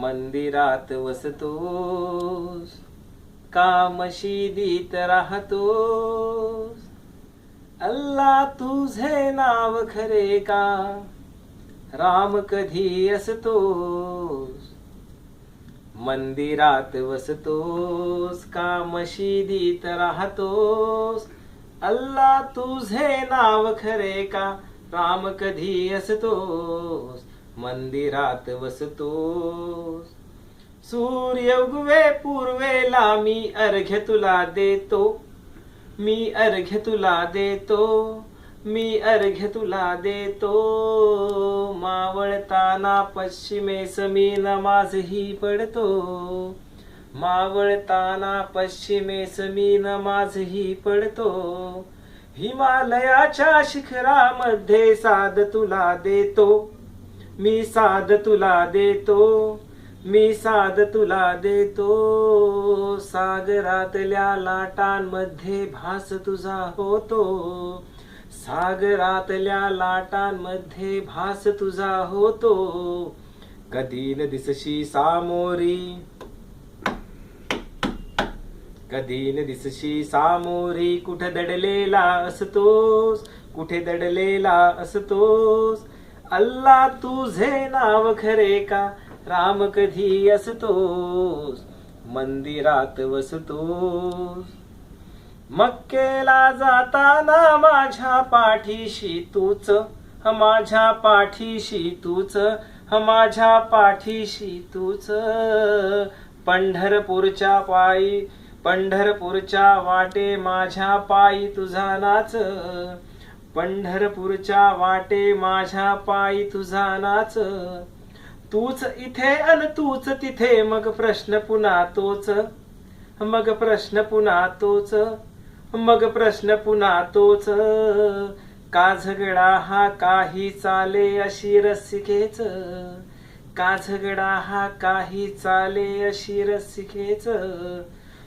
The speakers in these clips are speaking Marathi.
मंदिरात वसतोस. का मशिदीत राहतोस. अल्ला तुझे नाव खरे का? राम कधी असतोस? मंदिरात वसतोस का मशिदीत राहतोस. अल्ला तुझे नाव खरे का? राम कधी असतोस? मंदिरात वसतो सूर्य उगवे पूर्वेला मी अर्घ्य तुला देतो. मी अर्घ्य तुला देतो. मी अर्घ्य तुला देतो. मावळताना पश्चिमेस मी नमाजही पडतो. मावळताना पश्चिमेस मी नमाजही पडतो. हिमालयाच्या शिखरामध्ये साध तुला देतो. मी साध तुला देतो मी साध तुला देतो. सागरातल्या लाटांमध्ये भास तुझा होतो. सागरातल्या लाटांमध्ये भास तुझा होतो. कधी न दिसशी सामोरी कधी न दिसशी सामोरी कुठे दडलेला असतोस कुठे दडलेला असतोस. अल्ला तुझे नाव खरे का? राम कधी असतोस? मंदिरात वसतोस मक्केला जाताना माझ्या पाठीशी तूच माझ्या पाठीशी तूच माझ्या पाठीशी तूच. पंढरपूरच्या पायी पंढरपूरच्या वाटे माझ्या पायी तुझा नाच. पंढरपूरच्या वाटे माझ्या पायी तुझा नाच. तूच इथे अन तूच तिथे मग प्रश्न पुन्हा तोच. मग प्रश्न पुन्हा तोच. मग प्रश्न पुन्हा तोच. का झगडा हा काही चाले अशी रसिकेच का झगडा हा काही चाले अशी रसिकेच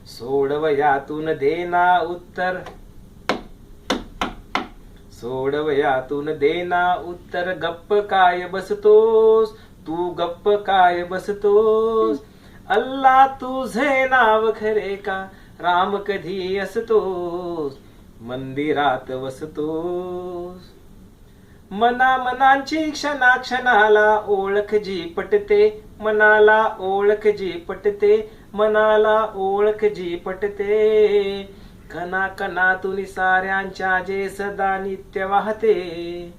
सोडवयातून देना उत्तर. सोडवयातून देना उत्तर गप्प काय बसतोस? तू गप्प काय बसतोस? अल्ला तुझे नाव खरे का? राम कधी असतोस? मंदिरात वसतोस. मना मनांची क्षणा क्षणाला ओळख जी पटते मनाला ओळख जी पटते मनाला ओळख जी पटते. कना कणातून साऱ्यांच्या जे सदा नित्य वाहते.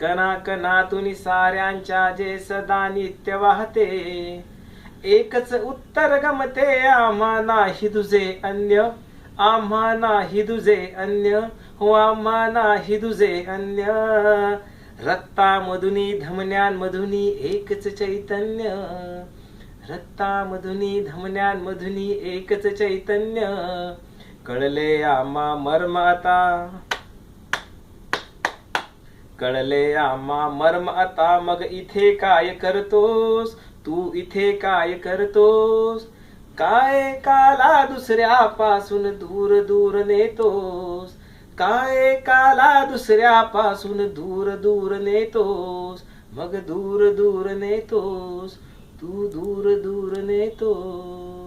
कना कणातून साऱ्यांच्या जे सदा नित्य वाहते. एकच उत्तर गमते आम्हा नाही तुझे अन्य. आम्हा नाही तुझे अन्य हो आम्हा नाही तुझे अन्य. रक्तामधुनी धमन्यांमधुनी एकच चैतन्य. रक्तामधुनी धमन्यांमधुनी एकच चैतन्य. कळले आम्हा मरमाता. कळले आम्हा मर्म आता मग इथे काय करतोस? तू इथे काय करतोस? काय काला दुसऱ्यापासून दूर दूर नेतोस? काय काला दुसऱ्यापासून दूर दूर नेतोस? मग दूर दूर नेतोस? तू दूर दूर नेतोस?